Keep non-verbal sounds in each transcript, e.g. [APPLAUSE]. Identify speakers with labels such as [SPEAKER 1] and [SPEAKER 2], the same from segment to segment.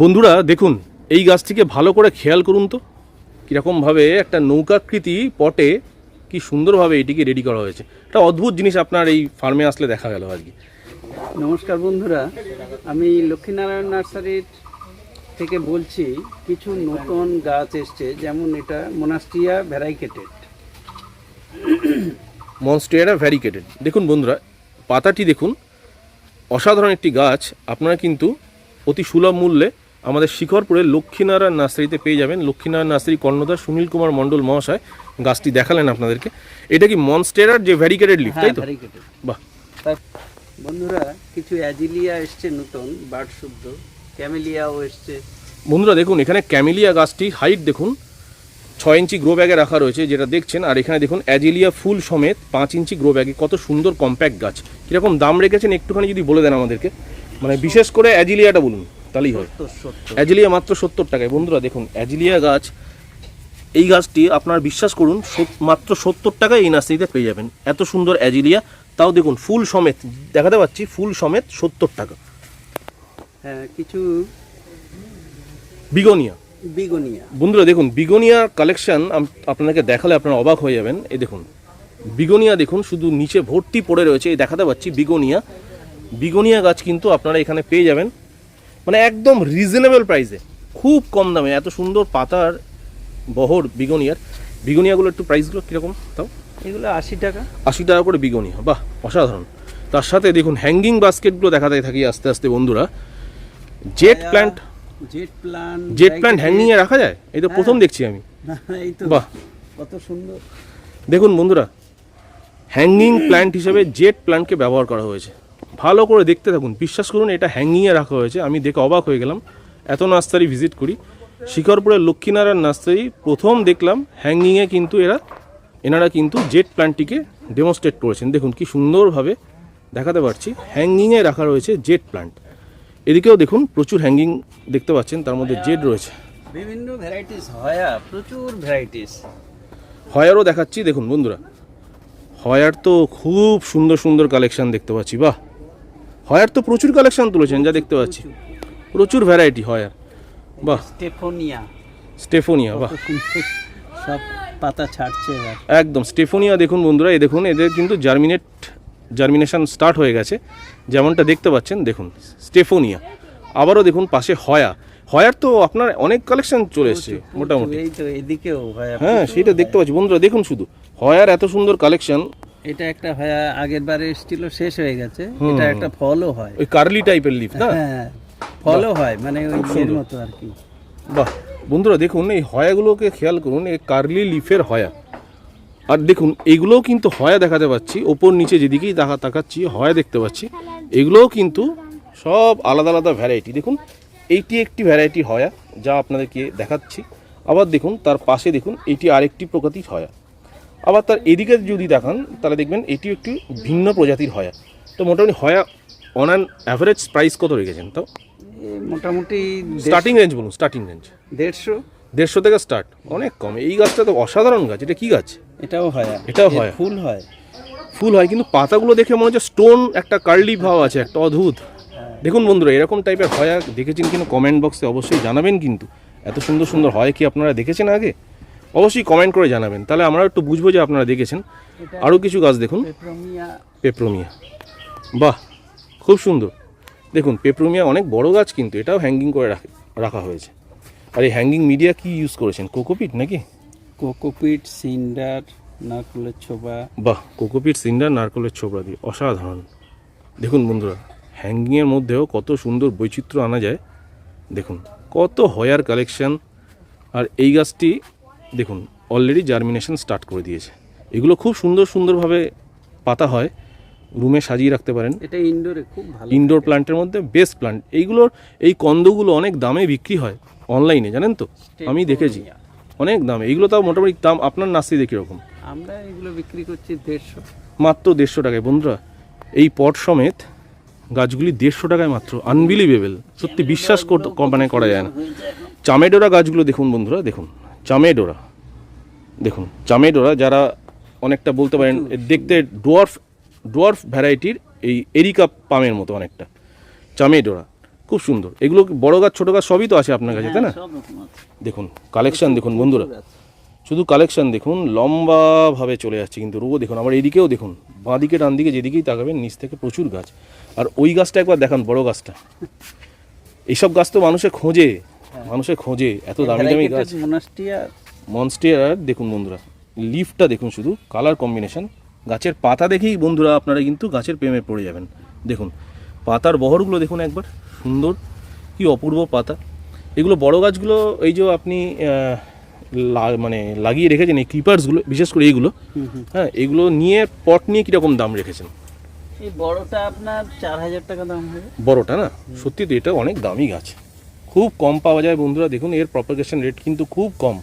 [SPEAKER 1] বন্ধুরা দেখুন এই গাছটিকে ভালো করে খেয়াল করুন তো। কীরকমভাবে একটা নৌকাকৃতি পটে কি সুন্দরভাবে এটিকে রেডি করা হয়েছে। একটা অদ্ভুত জিনিস আপনার এই ফার্মে আসলে দেখা গেল আর কি।
[SPEAKER 2] নমস্কার বন্ধুরা আমি লক্ষ্মীনারায়ণ নার্সারির থেকে বলছি কিছু নতুন গাছ এসছে যেমন এটা মোনাস্ট্রিয়া ভ্যারাইকেটেড
[SPEAKER 1] মনস্টেরা ভ্যারিকেটেড দেখুন বন্ধুরা পাতাটি দেখুন অসাধারণ একটি গাছ আপনারা কিন্তু অতি সুলভ মূল্যে আমাদের শিখরপুরে লক্ষ্মীনারায়ণ নার্সারিতে পেয়ে যাবেন। লক্ষ্মীনারায়ণ নার্সারি কর্ণধার সুনীল কুমার মণ্ডল মহাশয়। গাছটি দেখালেন আপনাদেরকে। এটা কি মনস্টেরার যে ভ্যারিকেটেড লিফ
[SPEAKER 2] হ্যাঁ
[SPEAKER 1] তাই তো বাহ।
[SPEAKER 2] বন্ধুরা কিছু অ্যাজিলিয়া এসছে নতুন বার্ড শুদ্ধ। ক্যামেলিয়াও এসছে।
[SPEAKER 1] বন্ধুরা দেখুন এখানে ক্যামিলিয়া গাছটি হাইট দেখুন ছয় ইঞ্চি গ্রো ব্যাগে রাখা রয়েছে যেটা দেখছেন। আর এখানে দেখুন অ্যাজিলিয়া ফুল সমেত পাঁচ ইঞ্চি গ্রো ব্যাগে কত সুন্দর কম্প্যাক্ট গাছ। কীরকম দাম রেখেছেন একটুখানি যদি বলে দেন আমাদেরকে। মানে বিশেষ করে অ্যাজিলিয়াটা বলুন। তাহলেই হয়। অ্যাজিলিয়া মাত্র সত্তর টাকায়। বন্ধুরা দেখুন অ্যাজিলিয়া গাছ এই গাছটি আপনার বিশ্বাস করুন মাত্র সত্তর টাকায় এই নার্সারিতে পেয়ে যাবেন। এত সুন্দর অ্যাজিলিয়া। তাও দেখুন ফুল সমেত দেখাতে পাচ্ছি ফুল সমেত সত্তর টাকা।
[SPEAKER 2] হ্যাঁ কিছু
[SPEAKER 1] বিগোনিয়া।
[SPEAKER 2] বিগোনিয়া।
[SPEAKER 1] বন্ধুরা দেখুন বিগোনিয়া কালেকশন আপনাকে দেখালে আপনারা অবাক হয়ে যাবেন। এই দেখুন বিগোনিয়া দেখুন শুধু নিচে ভর্তি পড়ে রয়েছে। এই দেখাতে পাচ্ছি বিগোনিয়া। বিগোনিয়া গাছ কিন্তু আপনারা এখানে পেয়ে যাবেন। মানে একদম রিজনেবল প্রাইসে খুব কম দামে এত সুন্দর পাতার বহর বিগোনিয়ার। বিগোনিয়াগুলো একটু প্রাইসগুলো কীরকম? তাও?
[SPEAKER 2] এগুলো আশি টাকা।
[SPEAKER 1] আশি টাকা করে বিগোনিয়া বাহ অসাধারণ। তার সাথে দেখুন হ্যাঙ্গিং বাস্কেটগুলো দেখাতে থাকি আস্তে আস্তে বন্ধুরা। Jade plant
[SPEAKER 2] jade plant
[SPEAKER 1] jade plant হ্যাঙ্গিংয়ে রাখা যায়? এই তো প্রথম দেখছি আমি।
[SPEAKER 2] এই তো
[SPEAKER 1] বাহ।
[SPEAKER 2] কত সুন্দর।
[SPEAKER 1] দেখুন বন্ধুরা হ্যাঙ্গিং প্ল্যান্ট হিসেবে জেট প্ল্যান্টকে ব্যবহার করা হয়েছে। ভালো করে দেখতে থাকুন। বিশ্বাস করুন এটা হ্যাঙ্গিংয়ে রাখা হয়েছে। আমি দেখে অবাক হয়ে গেলাম। এত নার্সারি ভিজিট করি। শিকরপুরের লক্ষ্মীনারায়ণ নার্সারি প্রথম দেখলাম। হ্যাঙ্গিংয়ে কিন্তু এরা এনারা কিন্তু জেট প্ল্যান্টটিকে ডেমনস্ট্রেট করেছেন। দেখুন কি সুন্দরভাবে দেখাতে পারছি। হ্যাঙ্গিংয়ে রাখা রয়েছে জেট প্ল্যান্ট এদিকেও দেখুন প্রচুর হ্যাঙ্গিং দেখতে পাচ্ছেন। তার মধ্যে জেড রয়েছে।
[SPEAKER 2] বিভিন্ন ভ্যারাইটিস হয়া প্রচুর ভ্যারাইটিস
[SPEAKER 1] হয়ারও দেখাচ্ছি। দেখুন বন্ধুরা হয়ার তো খুব সুন্দর সুন্দর কালেকশন দেখতে পাচ্ছি। বাহ! হয়ার তো প্রচুর কালেকশন তুলেছেন যা দেখতে পাচ্ছি। প্রচুর ভ্যারাইটি হয়ার। বাহ।
[SPEAKER 2] স্টেফোনিয়া।
[SPEAKER 1] স্টেফোনিয়া বাহ।
[SPEAKER 2] সব পাতা ছাড়ছে এবার।
[SPEAKER 1] একদম স্টেফোনিয়া দেখুন বন্ধুরা এই দেখুন এদের কিন্তু জার্মিনেট জার্মিনেশন স্টার্ট হয়ে গেছে। যেমনটা দেখতে পাচ্ছেন দেখুন স্টেফোনিয়া। আবারও দেখুন পাশে হয়া। হয়ার তো আপনার অনেক কালেকশন চলে এসছে মোটামুটি।
[SPEAKER 2] এই তো এদিকেও হ্যাঁ।
[SPEAKER 1] সেটা দেখতে পাচ্ছি। বন্ধুরা দেখুন শুধু। হয়ার এত সুন্দর কালেকশন
[SPEAKER 2] এটা একটা আগের বারে এসেছিল শেষ হয়ে গেছে। এটা একটা ফলও হয়।
[SPEAKER 1] ওই কার্লি টাইপের লিফ না?
[SPEAKER 2] হ্যাঁ ফলও হয় মানে ওই এর মতো আর কি।
[SPEAKER 1] বাহ। বন্ধুরা দেখুন এই হয়াগুলোকে খেয়াল করুন এই কার্লি লিফের হয়া। আর দেখুন এইগুলোও কিন্তু হয়া দেখাতে পাচ্ছি ওপর নিচে যেদিকেই দেখা তাকাচ্ছি হয়া দেখতে পাচ্ছি। এগুলোও কিন্তু সব আলাদা আলাদা ভ্যারাইটি দেখুন এইটি একটি ভ্যারাইটি হয়া যা আপনাদেরকে দেখাচ্ছি। আবার দেখুন তার পাশে দেখুন এটি আরেকটি প্রকৃতির হয়া। আবার তার এদিকে যদি দেখান তাহলে দেখবেন এটি একটি ভিন্ন প্রজাতির হয়া। তো মোটামুটি হয়া অন অ্যান অ্যাভারেজ প্রাইস কত রেখেছেন? তাও
[SPEAKER 2] এ মোটামুটি
[SPEAKER 1] স্টার্টিং রেঞ্জ বলুন স্টার্টিং রেঞ্জ
[SPEAKER 2] দেড়শো।
[SPEAKER 1] দেড়শো থেকে স্টার্ট অনেক কম। এই গাছটা তো অসাধারণ গাছ। এটা কি গাছ?
[SPEAKER 2] এটাও হয়।
[SPEAKER 1] এটাও হয়।
[SPEAKER 2] ফুল হয়।
[SPEAKER 1] ফুল হয় কিন্তু পাতাগুলো দেখে মনে হচ্ছে স্টোন একটা কার্লি ভাব আছে একটা অদ্ভুত। দেখুন বন্ধুরা এরকম টাইপের হয় দেখেছেন কিন্তু কমেন্ট বক্সে অবশ্যই জানাবেন কিন্তু। এত সুন্দর সুন্দর হয় কি আপনারা দেখেছেন আগে? অবশ্যই কমেন্ট করে জানাবেন। তাহলে আমরা একটু বুঝব যে আপনারা দেখেছেন। আরও কিছু গাছ দেখুন। পেপ্রোমিয়া। বাহ খুব সুন্দর। দেখুন পেপ্রোমিয়া অনেক বড় গাছ কিন্তু এটাও হ্যাঙ্গিং করে রাখে- রাখা হয়েছে। আর এই হ্যাঙ্গিং মিডিয়া কি ইউজ করেছেন? কোকোপিট নাকি?
[SPEAKER 2] কোকোপিট সিন্ডার নারকুলের ছোবা।
[SPEAKER 1] বাহ কোকোপিট সিন্ডার নারকলের ছোবড়া দিয়ে অসাধারণ। দেখুন বন্ধুরা হ্যাঙ্গিংয়ের মধ্যেও কত সুন্দর বৈচিত্র্য আনা যায়। দেখুন কত হয়ার কালেকশন আর এই গাছটি দেখুন অলরেডি জার্মিনেশন স্টার্ট করে দিয়েছে। এগুলো খুব সুন্দর সুন্দরভাবে পাতা হয় রুমে সাজিয়ে রাখতে পারেন।
[SPEAKER 2] এটা ইনডোরে খুব ভালো
[SPEAKER 1] ইনডোর প্ল্যান্টের মধ্যে বেস্ট প্ল্যান্ট এইগুলোর এই কন্দগুলো অনেক দামে বিক্রি হয় অনলাইনে জানেন তো? আমি দেখেছি। অনেক দামে। এইগুলো তাও মোটামুটি দাম আপনার নার্সারি দেখি রকম
[SPEAKER 2] আমরা এগুলো বিক্রি করছি দেড়শো।
[SPEAKER 1] মাত্র দেড়শো টাকায় বন্ধুরা। এই পট সমেত গাছগুলি দেড়শো টাকায় মাত্র। আনবিলিভেবল সত্যি বিশ্বাস করতে মানে করা যায় না। চামেডোরা গাছগুলো দেখুন বন্ধুরা দেখুন। চামেডোরা। দেখুন চামেডোরা যারা অনেকটা বলতে পারেন দেখতে ডোয়ার্ফ ডোয়ার্ফ ভ্যারাইটির এই এরিকা পামের মতো অনেকটা। চামেডোরা খুব সুন্দর। এগুলো কি বড় গাছ ছোটো গাছ সবই তো আছে আপনার কাছে তাই না?
[SPEAKER 2] হ্যাঁ, আছে।
[SPEAKER 1] দেখুন কালেকশন দেখুন বন্ধুরা। শুধু কালেকশন দেখুন লম্বাভাবে চলে যাচ্ছে কিন্তু রোগও দেখুন আবার এদিকেও দেখুন বাঁদিকে ডান দিকে যেদিকেই তাকাবেন নিচ থেকে প্রচুর গাছ। আর ওই গাছটা একবার দেখান বড় গাছটা। [LAUGHS] এইসব গাছ তো মানুষে খোঁজে মানুষে খোঁজে এত দামি দামি গাছ। মনস্টেয়ার দেখুন বন্ধুরা লিফটা দেখুন শুধু কালার কম্বিনেশন গাছের পাতা দেখেই বন্ধুরা আপনারা কিন্তু গাছের প্রেমে পড়ে যাবেন। দেখুন পাতার বহরগুলো দেখুন একবার সুন্দর কি অপূর্ব পাতা। এগুলো বড় গাছগুলো এই যে আপনি মানে লাগিয়ে রেখেছেন এই ক্রিপার্সগুলো বিশেষ করে এইগুলো হ্যাঁ এগুলো নিয়ে পট নিয়ে কীরকম দাম রেখেছেন?
[SPEAKER 2] এই বড়টা আপনার চার হাজার টাকা দাম হবে।
[SPEAKER 1] বড়টা না? সত্যি তো এটা অনেক দামি গাছ। খুব কম পাওয়া যায় বন্ধুরা দেখুন এর প্রপাগেশন রেট কিন্তু খুব কম।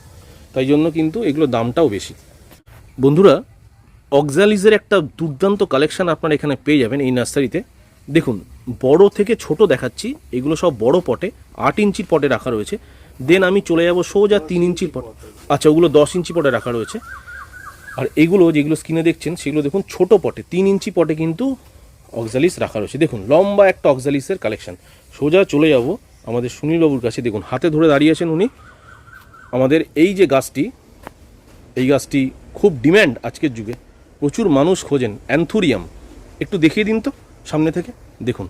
[SPEAKER 1] তাই জন্য কিন্তু এগুলো দামটাও বেশি। বন্ধুরা, অক্সালিজের একটা দুর্দান্ত কালেকশান আপনারা এখানে পেয়ে যাবেন এই নার্সারিতে। দেখুন, বড় থেকে ছোট দেখাচ্ছি, এগুলো সব বড় পটে, আট ইঞ্চির পটে রাখা রয়েছে। দেন আমি চলে যাব সোজা তিন ইঞ্চির পট আচ্ছা ওগুলো দশ ইঞ্চি পটে রাখা রয়েছে। আর এগুলো যেগুলো স্ক্রিনে দেখছেন, সেগুলো দেখুন ছোট পটে, তিন ইঞ্চি পটে কিন্তু অক্সালিস রাখা রয়েছে। দেখুন, লম্বা একটা অক্সালিসের কালেকশন সোজা চলে যাব আমাদের সুনীলবাবুর কাছে। দেখুন, হাতে ধরে দাঁড়িয়েছেন উনি। আমাদের এই যে গাছটি এই গাছটি খুব ডিম্যান্ড আজকের যুগে। প্রচুর মানুষ খোঁজেন অ্যান্থুরিয়াম। একটু দেখিয়ে দিন তো সামনে থেকে দেখুন।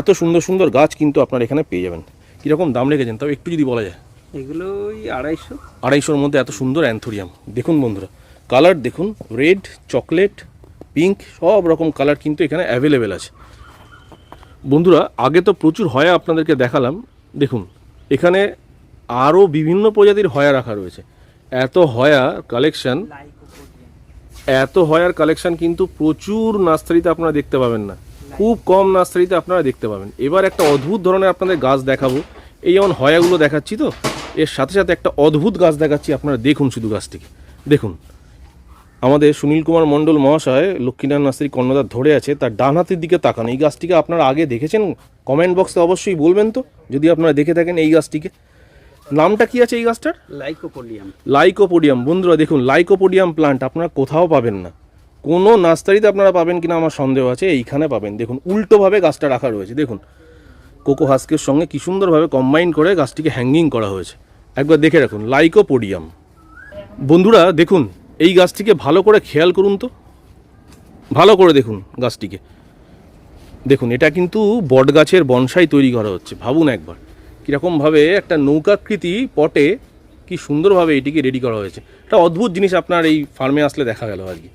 [SPEAKER 1] এত সুন্দর সুন্দর গাছ কিন্তু আপনারা এখানে পেয়ে যাবেন। কীরকম দাম রেখেছেন তাও একটু যদি বলা যায়।
[SPEAKER 2] এগুলো ওই আড়াইশো।
[SPEAKER 1] আড়াইশোর মধ্যে এত সুন্দর অ্যান্থোরিয়াম। দেখুন বন্ধুরা কালার দেখুন রেড চকলেট পিঙ্ক সব রকম কালার কিন্তু এখানে অ্যাভেলেবেল আছে। বন্ধুরা আগে তো প্রচুর হয় আপনাদেরকে দেখালাম। দেখুন এখানে আরও বিভিন্ন প্রজাতির হয়া রাখা রয়েছে। এত হয়া কালেকশন এত হয়ার কালেকশন কিন্তু প্রচুর নার্সারিতে আপনারা দেখতে পাবেন না। খুব কম নার্সারিতে আপনারা দেখতে পাবেন। এবার একটা অদ্ভুত ধরনের আপনাদের গাছ দেখাবো। এই যেমন হয়াগুলো দেখাচ্ছি তো, এর সাথে সাথে একটা অদ্ভুত গাছ দেখাচ্ছি, আপনারা দেখুন শুধু গাছটিকে। দেখুন, আমাদের সুনীল কুমার মণ্ডল মহাশয়, লক্ষ্মীনারায়ণ নার্সারি কর্ণদার ধরে আছে, তার ডান হাতের দিকে তাকান। এই গাছটিকে আপনারা আগে দেখেছেন? কমেন্ট বক্সে অবশ্যই বলবেন তো, যদি আপনারা দেখে থাকেন এই গাছটিকে। নামটা কি আছে এই গাছটার?
[SPEAKER 2] লাইকোপোডিয়াম।
[SPEAKER 1] লাইকোপোডিয়াম। বন্ধুরা দেখুন লাইকোপোডিয়াম প্লান্ট আপনারা কোথাও পাবেন না। কোনো নার্সারিতে আপনারা পাবেন কিনা আমার সন্দেহ আছে এইখানে পাবেন। দেখুন উল্টোভাবে গাছটা রাখা রয়েছে। দেখুন কোকো হাস্কের সঙ্গে কি সুন্দরভাবে কম্বাইন করে গাছটিকে হ্যাঙ্গিং করা হয়েছে। একবার দেখে রাখুন লাইকোপোডিয়াম। বন্ধুরা দেখুন এই গাছটিকে ভালো করে খেয়াল করুন তো। ভালো করে দেখুন গাছটিকে। দেখুন এটা কিন্তু বট গাছের বনসাই তৈরি করা হচ্ছে। ভাবুন একবার। কীরকমভাবে একটা নৌকাকৃতি পটে কি সুন্দরভাবে এটিকে রেডি করা হয়েছে। একটা অদ্ভুত জিনিস আপনার এই ফার্মে আসলে দেখা গেল আর কি।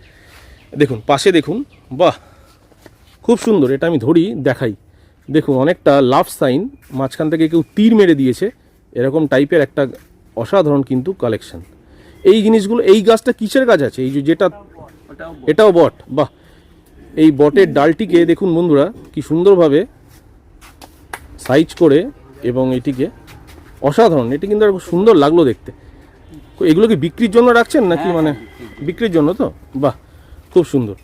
[SPEAKER 1] দেখুন, পাশে দেখুন, বাহ! খুব সুন্দর, এটা আমি ধরি, দেখাই। দেখুন, অনেকটা লাভ সাইন, মাঝখান থেকে কেউ তীর মেরে দিয়েছে। এরকম টাইপের একটা অসাধারণ কিন্তু কালেকশন এই জিনিসগুলো, এই গাছটা কিসের গাছ আছে? এই যেটা, এটাও বট, বাহ! এই বটের ডালটিকে দেখুন বন্ধুরা, কি সুন্দরভাবে সাইজ করে এবং এটিকে অসাধারণ। এটি কিন্তু আর সুন্দর লাগল দেখতে। এগুলো কি বিক্রির জন্য রাখছেন নাকি
[SPEAKER 2] হ্যাঁ,
[SPEAKER 1] মানে বিক্রির জন্য তো? বাহ খুব সুন্দর।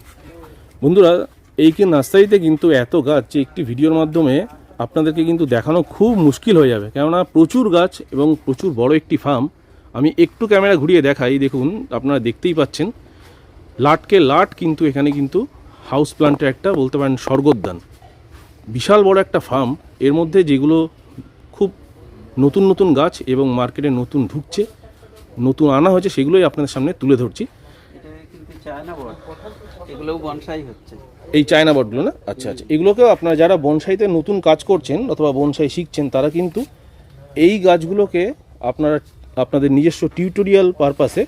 [SPEAKER 1] বন্ধুরা এই কি নার্সারিতে কিন্তু এত গাছ যে একটি ভিডিওর মাধ্যমে আপনাদেরকে কিন্তু দেখানো খুব মুশকিল হয়ে যাবে। কেননা প্রচুর গাছ এবং প্রচুর বড় একটি ফার্ম। আমি একটু ক্যামেরা ঘুরিয়ে দেখাই দেখুন আপনারা দেখতেই পাচ্ছেন। লাটকে লাট কিন্তু এখানে কিন্তু হাউস প্লান্টের একটা বলতে পারেন স্বর্গোদ্যান। বিশাল বড় একটা ফার্ম। এর মধ্যে যেগুলো নতুন নতুন গাছ এবং মার্কেটে নতুন ঢুকছে নতুন আনা হয়েছে সেগুলোই আপনাদের সামনে তুলে ধরছি। এই চায়না বটগুলো না? আচ্ছা আচ্ছা। এগুলোকেও আপনারা যারা বনসাইতে নতুন কাজ করছেন অথবা বনসাই শিখছেন তারা কিন্তু এই গাছগুলোকে আপনারা আপনাদের নিজস্ব টিউটোরিয়াল পারপাসে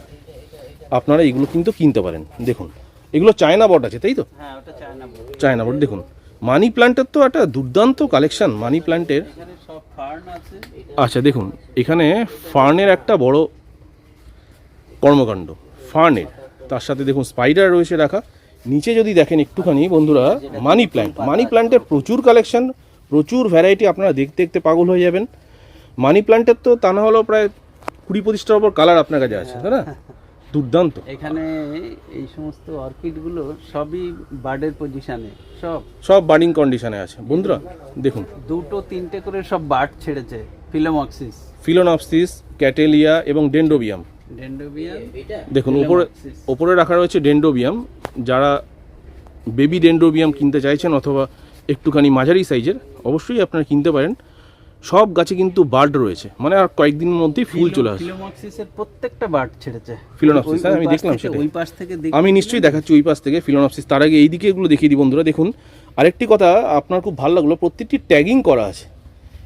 [SPEAKER 1] আপনারা এগুলো কিন্তু কিনতে পারেন। দেখুন এগুলো চায়না বট আছে তাই তো?
[SPEAKER 2] হ্যাঁ চায়না বট।
[SPEAKER 1] দেখুন। মানি প্ল্যান্টের তো একটা দুর্দান্ত কালেকশন মানি প্ল্যান্টের আচ্ছা দেখুন, এখানে ফার্নের একটা বড় কর্মকাণ্ড, ফার্নের। তার সাথে দেখুন, স্পাইডার রয়েছে রাখা। নিচে যদি দেখেন একটুখানি, বন্ধুরা, মানি প্ল্যান্ট। মানি প্ল্যান্টের প্রচুর কালেকশন, প্রচুর ভ্যারাইটি, আপনারা দেখতে দেখতে পাগল হয়ে যাবেন। মানি প্ল্যান্টের তো তা না হলেও প্রায় কুড়ি পঁচিশটার ওপর কালার আপনার কাছে আছে, তাই না? দুর্দান্ত।
[SPEAKER 2] এখানে এই সমস্ত অর্কিডগুলো সবই বার্ডের পজিশনে সব।
[SPEAKER 1] সব বার্ডিং কন্ডিশনে আছে। বন্ধুরা দেখুন।
[SPEAKER 2] দুটো তিনটে করে সব বার্ড ছেড়েছে ফিলোমক্সিস
[SPEAKER 1] ফিলোনপসিস ক্যাটেলিয়া এবং ডেন্ডোবিয়াম
[SPEAKER 2] ডেন্ডোবিয়াম
[SPEAKER 1] দেখুন ওপরে ওপরে রাখা রয়েছে ডেন্ডোবিয়াম যারা বেবি ডেন্ডোবিয়াম কিনতে চাইছেন অথবা একটুখানি মাঝারি সাইজের অবশ্যই আপনারা কিনতে পারেন। সব গাছে কিন্তু বার্ড রয়েছে। মানে আর কয়েকদিনের মধ্যেই ফুল চলে আসবে
[SPEAKER 2] ফিলোমক্সিসের প্রত্যেকটা বার্ড ছেড়েছে। ওই-
[SPEAKER 1] হ্যাঁ, আমি দেখলাম সেটাই।
[SPEAKER 2] ওই পাশ থেকে দেখ
[SPEAKER 1] আমি নিশ্চয়ই দেখাচ্ছি ওই পাশ থেকে ফিলোনপসিস তার আগে এই দিকে এগুলো দেখিয়ে দিই বন্ধুরা দেখুন। আরেকটি কথা আপনার খুব ভালো লাগল প্রত্যেকটি ট্যাগিং করা আছে।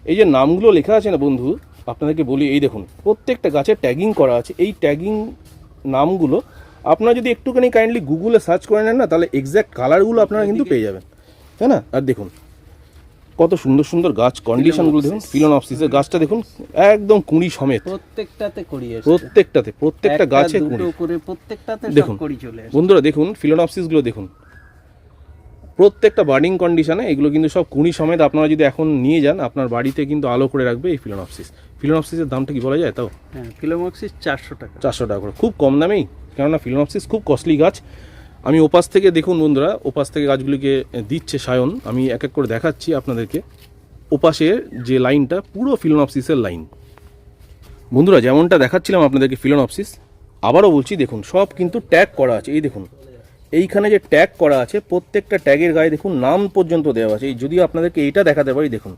[SPEAKER 1] এই যে নামগুলো লেখা আছে না বন্ধু আপনাদেরকে বলি এই দেখুন প্রত্যেকটা গাছে ট্যাগিং করা আছে। এই ট্যাগিং নামগুলো আপনারা যদি একটুখানি কাইন্ডলি গুগলে সার্চ করে নেন না তাহলে এক্স্যাক্ট কালারগুলো আপনারা কিন্তু পেয়ে যাবেন। তাই না? আর দেখুন কত সুন্দর সুন্দর গাছ কন্ডিশনগুলো দেখুন ফিলন ফিলোনপসিসের গাছটা দেখুন একদম কুঁড়ি সমেত।
[SPEAKER 2] প্রত্যেকটাতে এসছে।
[SPEAKER 1] প্রত্যেকটাতে প্রত্যেকটা গাছে কুঁড়ি।
[SPEAKER 2] করে প্রত্যেকটাতে
[SPEAKER 1] দেখুন।
[SPEAKER 2] সব করি চলে আসে।
[SPEAKER 1] বন্ধুরা দেখুন ফিলোনপসিসগুলো দেখুন। প্রত্যেকটা বার্ডিং কন্ডিশনে এগুলো কিন্তু সব কুড়ি সমেত আপনারা যদি এখন নিয়ে যান আপনার বাড়িতে কিন্তু আলো করে রাখবে এই ফিলোনপসিস ফিলোনপসিসের দামটা কি বলা যায় তাও?
[SPEAKER 2] হ্যাঁ ফিলোমক্সিস চারশো টাকা।
[SPEAKER 1] চারশো টাকা করে। খুব কম দামেই কেননা ফিলোনপসিস খুব কস্টলি গাছ। আমি ওপাশ থেকে দেখুন বন্ধুরা, ওপাশ থেকে গাছগুলিকে দিচ্ছে সায়ন। আমি এক এক করে দেখাচ্ছি আপনাদেরকে। ওপাশের যে লাইনটা, পুরো ফিলোনপসিসের লাইন। বন্ধুরা, যেমনটা দেখাচ্ছিলাম আপনাদেরকে ফিলোনপসিস, আবারও বলছি দেখুন, সব কিন্তু ট্যাগ করা আছে। এই দেখুন, এইখানে যে ট্যাগ করা আছে, প্রত্যেকটা ট্যাগের গায়ে দেখুন, নাম পর্যন্ত দেওয়া আছে। এই যদি আপনাদেরকে এইটা দেখাতে পারি, দেখুন,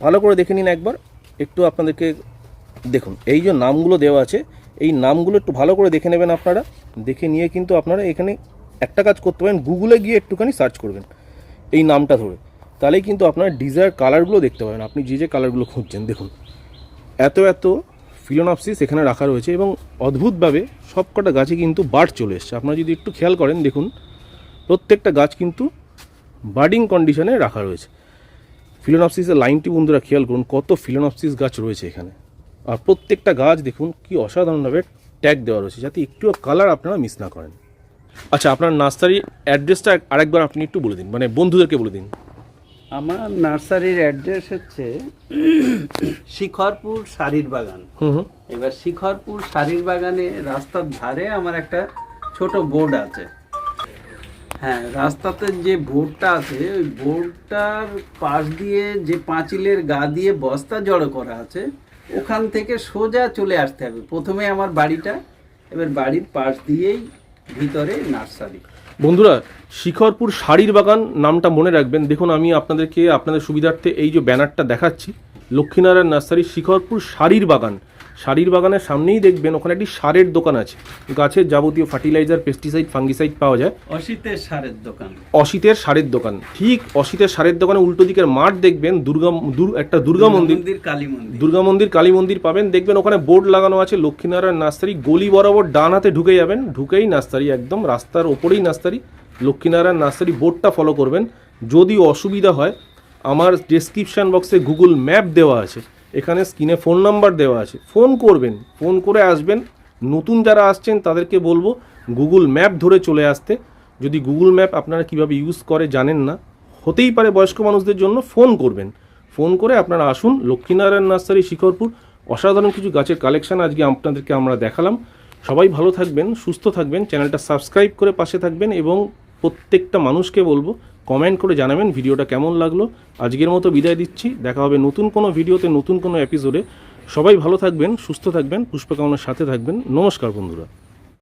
[SPEAKER 1] ভালো করে দেখে নিন একবার। একটু আপনাদেরকে দেখুন, এই যে নামগুলো দেওয়া আছে, এই নামগুলো একটু ভালো করে দেখে নেবেন আপনারা। দেখে নিয়ে কিন্তু আপনারা এখানে একটা কাজ করতে পারেন গুগলে গিয়ে একটুখানি সার্চ করবেন, এই নামটা ধরে। তাহলেই কিন্তু আপনার ডিজায়ার কালারগুলো দেখতে পাবেন। আপনি যে যে কালারগুলো খুঁজছেন, দেখুন। এত এত ফিলোনপসিস এখানে রাখা রয়েছে এবং অদ্ভুতভাবে সবকটা গাছে কিন্তু বার্ড চলে এসছে। আপনারা যদি একটু খেয়াল করেন, দেখুন, প্রত্যেকটা গাছ কিন্তু বার্ডিং কন্ডিশনে রাখা রয়েছে। ফিলোনপসিসের লাইনটি বন্ধুরা খেয়াল করুন, কত ফিলোনপসিস গাছ রয়েছে এখানে। আর প্রত্যেকটা গাছ, দেখুন, কি অসাধারণভাবে ট্যাগ দেওয়া রয়েছে, যাতে একটুও কালার আপনারা মিস না করেন। আচ্ছা আপনার নার্সারি অ্যাড্রেসটা আরেকবার আপনি একটু বলে দিন মানে বন্ধুদেরকে বলে দিন।
[SPEAKER 2] আমার নার্সারির অ্যাড্রেস হচ্ছে শিখরপুর শাড়ির বাগান। এবার শিখরপুর শাড়ির বাগানে রাস্তার ধারে আমার একটা ছোট বোর্ড আছে। হ্যাঁ রাস্তাতে যে বোর্ডটা আছে ওই বোর্ডটার পাশ দিয়ে যে পাঁচিলের গা দিয়ে বস্তা জড়ো করা আছে ওখান থেকে সোজা চলে আসতে হবে। প্রথমে আমার বাড়িটা এবার বাড়ির পাশ দিয়েই ভিতরে নার্সারি।
[SPEAKER 1] বন্ধুরা, শিখরপুর শাড়ির বাগান নামটা মনে রাখবেন। দেখুন, আমি আপনাদেরকে, আপনাদের সুবিধার্থে এই যে ব্যানারটা দেখাচ্ছি, লক্ষ্মীনারায়ণ নার্সারি শিখরপুর শাড়ির বাগান। শাড়ির বাগানের সামনেই দেখবেন ওখানে একটি সারের দোকান আছে। গাছের যাবতীয় ফার্টিলাইজার পেস্টিসাইড ফাঙ্গিসাইড পাওয়া যায়।
[SPEAKER 2] অসিতের সারের দোকান।
[SPEAKER 1] অসিতের সারের দোকান। ঠিক অসিতের সারের দোকানে উল্টো দিকের মাঠ দেখবেন দুর্গা দুর- একটা দুর্গা মন্দির।
[SPEAKER 2] মন্দির কালী মন্দির।
[SPEAKER 1] দুর্গা মন্দির কালী মন্দির পাবেন। দেখবেন ওখানে বোর্ড লাগানো আছে লক্ষ্মীনারায়ণ নার্সারি। গলি বরাবর ডান হাতে ঢুকে যাবেন। ঢুকেই নার্সারি একদম রাস্তার ওপরেই নার্সারি। লক্ষ্মীনারায়ণ নার্সারি বোর্ডটা ফলো করবেন। যদি অসুবিধা হয় আমার ডেসক্রিপশন বক্সে গুগল ম্যাপ দেওয়া আছে। এখানে স্ক্রিনে ফোন নাম্বার দেওয়া আছে। ফোন করবেন ফোন করে আসবেন। নতুন যারা আসছেন, তাদেরকে বলব গুগল ম্যাপ ধরে চলে আসতে। যদি গুগল ম্যাপ আপনারা কীভাবে ইউজ করে জানেন না, হতেই পারে বয়স্ক মানুষদের জন্য ফোন করবেন। ফোন করে আপনারা আসুন, লক্ষ্মীনারায়ণ নার্সারি, শিখরপুর। অসাধারণ কিছু গাছের কালেকশন আজকে আপনাদেরকে আমরা দেখালাম। সবাই ভালো থাকবেন, সুস্থ থাকবেন। চ্যানেলটা সাবস্ক্রাইব করে পাশে থাকবেন এবং প্রত্যেকটা মানুষকে বলব কমেন্ট করে জানাবেন ভিডিওটা কেমন লাগল। আজকের মতো বিদায় দিচ্ছি, দেখা হবে নতুন কোনো ভিডিওতে, নতুন কোনো এপিসোডে সবাই ভালো থাকবেন, সুস্থ থাকবেন, পুষ্পকামনার সাথে থাকবেন। নমস্কার বন্ধুরা।